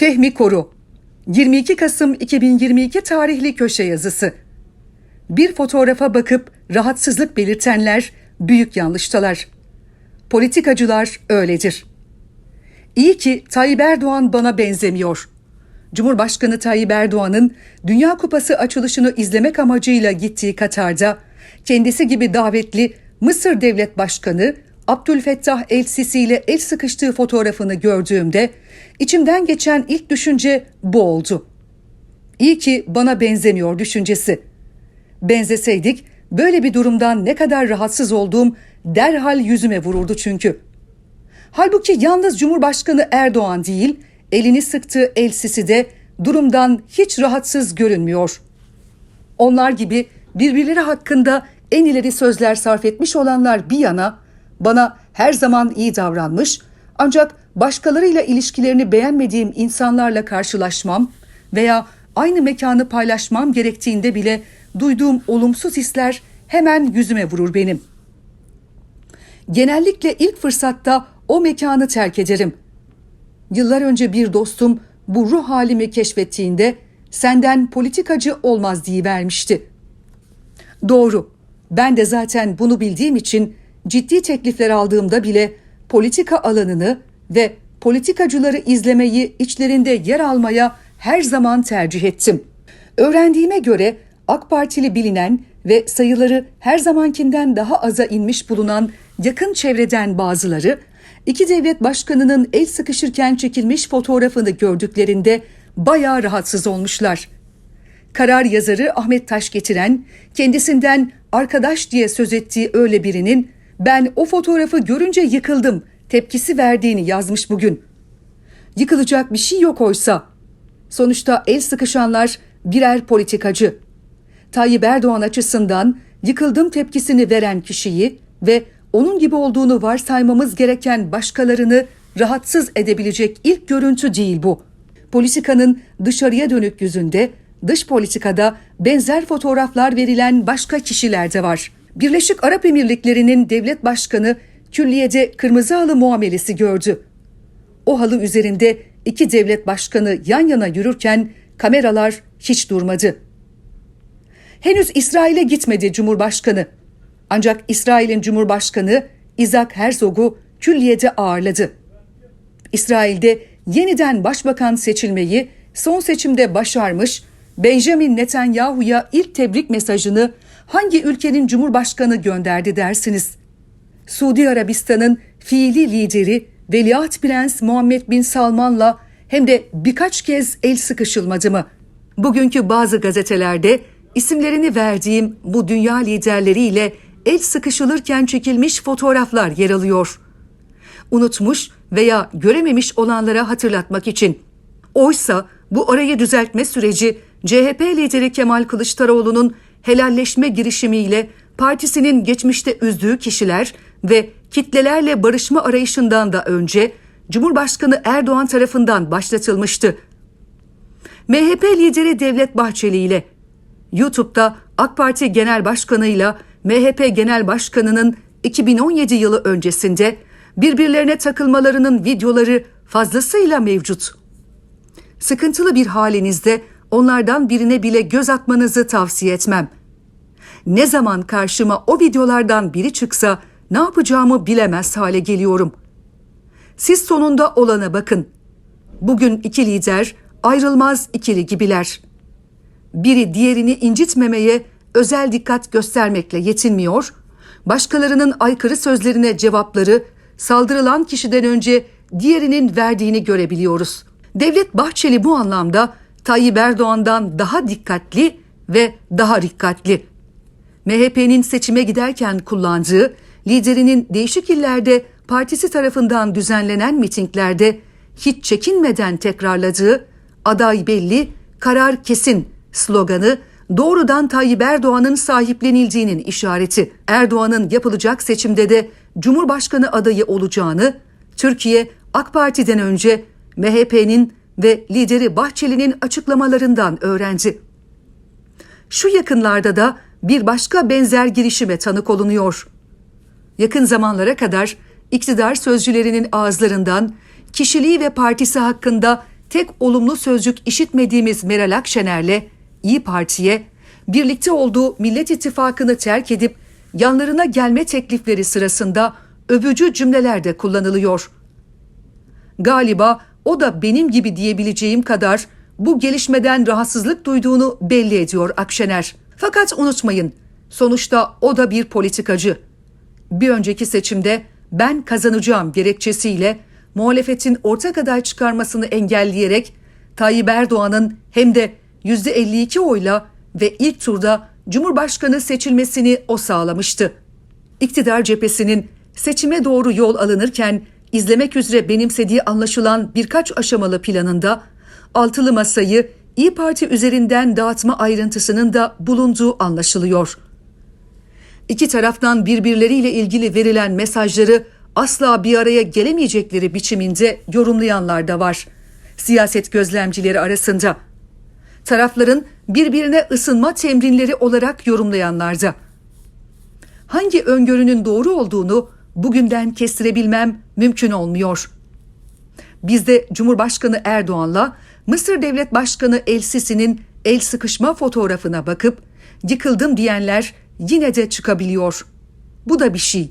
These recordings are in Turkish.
Fehmi Koru 22 Kasım 2022 tarihli köşe yazısı. Bir fotoğrafa bakıp rahatsızlık belirtenler büyük yanlıştalar. Politikacılar öyledir. İyi ki Tayyip Erdoğan bana benzemiyor. Cumhurbaşkanı Tayyip Erdoğan'ın Dünya Kupası açılışını izlemek amacıyla gittiği Katar'da kendisi gibi davetli Mısır Devlet Başkanı Abdülfettah El-Sisi ile el sıkıştığı fotoğrafını gördüğümde içimden geçen ilk düşünce bu oldu. İyi ki bana benzemiyor düşüncesi. Benzeseydik böyle bir durumdan ne kadar rahatsız olduğum derhal yüzüme vururdu çünkü. Halbuki yalnız Cumhurbaşkanı Erdoğan değil, elini sıktığı El Sisi de durumdan hiç rahatsız görünmüyor. Onlar gibi birbirleri hakkında en ileri sözler sarf etmiş olanlar bir yana bana her zaman iyi davranmış ancak başkalarıyla ilişkilerini beğenmediğim insanlarla karşılaşmam veya aynı mekanı paylaşmam gerektiğinde bile duyduğum olumsuz hisler hemen yüzüme vurur benim. Genellikle ilk fırsatta o mekanı terk ederim. Yıllar önce bir dostum bu ruh halimi keşfettiğinde senden politikacı olmaz diye vermişti. Doğru. Ben de zaten bunu bildiğim için ciddi teklifler aldığımda bile politika alanını ve politikacıları izlemeyi içlerinde yer almaya her zaman tercih ettim. Öğrendiğime göre AK Partili bilinen ve sayıları her zamankinden daha aza inmiş bulunan yakın çevreden bazıları iki devlet başkanının el sıkışırken çekilmiş fotoğrafını gördüklerinde bayağı rahatsız olmuşlar. Karar yazarı Ahmet Taş getiren, kendisinden arkadaş diye söz ettiği öyle birinin ben o fotoğrafı görünce yıkıldım tepkisi verdiğini yazmış bugün. Yıkılacak bir şey yok oysa. Sonuçta el sıkışanlar birer politikacı. Tayyip Erdoğan açısından yıkıldım tepkisini veren kişiyi ve onun gibi olduğunu varsaymamız gereken başkalarını rahatsız edebilecek ilk görüntü değil bu. Politikanın dışarıya dönük yüzünde, dış politikada benzer fotoğraflar verilen başka kişiler de var. Birleşik Arap Emirlikleri'nin devlet başkanı külliyede kırmızı halı muamelesi gördü. O halı üzerinde iki devlet başkanı yan yana yürürken kameralar hiç durmadı. Henüz İsrail'e gitmedi Cumhurbaşkanı. Ancak İsrail'in Cumhurbaşkanı Isaac Herzog'u külliyede ağırladı. İsrail'de yeniden başbakan seçilmeyi son seçimde başarmış Benjamin Netanyahu'ya ilk tebrik mesajını hangi ülkenin cumhurbaşkanı gönderdi dersiniz? Suudi Arabistan'ın fiili lideri Veliaht Prens Muhammed Bin Salman'la hem de birkaç kez el sıkışılmadı mı? Bugünkü bazı gazetelerde isimlerini verdiğim bu dünya liderleriyle el sıkışılırken çekilmiş fotoğraflar yer alıyor. Unutmuş veya görememiş olanlara hatırlatmak için. Oysa bu arayı düzeltme süreci CHP lideri Kemal Kılıçdaroğlu'nun helalleşme girişimiyle partisinin geçmişte üzdüğü kişiler ve kitlelerle barışma arayışından da önce Cumhurbaşkanı Erdoğan tarafından başlatılmıştı. MHP lideri Devlet Bahçeli ile YouTube'da AK Parti Genel Başkanı'yla MHP Genel Başkanı'nın 2017 yılı öncesinde birbirlerine takılmalarının videoları fazlasıyla mevcut. Sıkıntılı bir halinizde onlardan birine bile göz atmanızı tavsiye etmem. Ne zaman karşıma o videolardan biri çıksa ne yapacağımı bilemez hale geliyorum. Siz sonunda olana bakın. Bugün iki lider ayrılmaz ikili gibiler. Biri diğerini incitmemeye özel dikkat göstermekle yetinmiyor, başkalarının aykırı sözlerine cevapları saldırılan kişiden önce diğerinin verdiğini görebiliyoruz. Devlet Bahçeli bu anlamda Tayyip Erdoğan'dan daha dikkatli ve daha dikkatli. MHP'nin seçime giderken kullandığı, liderinin değişik illerde partisi tarafından düzenlenen mitinglerde hiç çekinmeden tekrarladığı aday belli, karar kesin sloganı doğrudan Tayyip Erdoğan'ın sahiplenildiğinin işareti. Erdoğan'ın yapılacak seçimde de Cumhurbaşkanı adayı olacağını Türkiye AK Parti'den önce MHP'nin ve lideri Bahçeli'nin açıklamalarından öğrendi. Şu yakınlarda da bir başka benzer girişime tanık olunuyor. Yakın zamanlara kadar iktidar sözcülerinin ağızlarından kişiliği ve partisi hakkında tek olumlu sözcük işitmediğimiz Meral Akşener'le İyi Parti'ye birlikte olduğu Millet İttifakı'nı terk edip yanlarına gelme teklifleri sırasında övücü cümleler de kullanılıyor. Galiba o da benim gibi diyebileceğim kadar bu gelişmeden rahatsızlık duyduğunu belli ediyor Akşener. Fakat unutmayın, sonuçta o da bir politikacı. Bir önceki seçimde ben kazanacağım gerekçesiyle muhalefetin ortak aday çıkarmasını engelleyerek Tayyip Erdoğan'ın hem de %52 oyla ve ilk turda Cumhurbaşkanı seçilmesini o sağlamıştı. İktidar cephesinin seçime doğru yol alınırken izlemek üzere benimsediği anlaşılan birkaç aşamalı planında altılı masayı İyi Parti üzerinden dağıtma ayrıntısının da bulunduğu anlaşılıyor. İki taraftan birbirleriyle ilgili verilen mesajları asla bir araya gelemeyecekleri biçiminde yorumlayanlar da var. Siyaset gözlemcileri arasında. Tarafların birbirine ısınma temrinleri olarak yorumlayanlar da. Hangi öngörünün doğru olduğunu bugünden kestirebilmem mümkün olmuyor. Biz de Cumhurbaşkanı Erdoğan'la Mısır Devlet Başkanı El Sisi'nin el sıkışma fotoğrafına bakıp yıkıldım diyenler yine de çıkabiliyor. Bu da bir şey.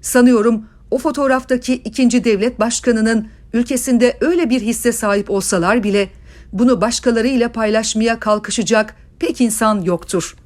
Sanıyorum o fotoğraftaki ikinci devlet başkanının ülkesinde öyle bir hisse sahip olsalar bile bunu başkalarıyla paylaşmaya kalkışacak pek insan yoktur.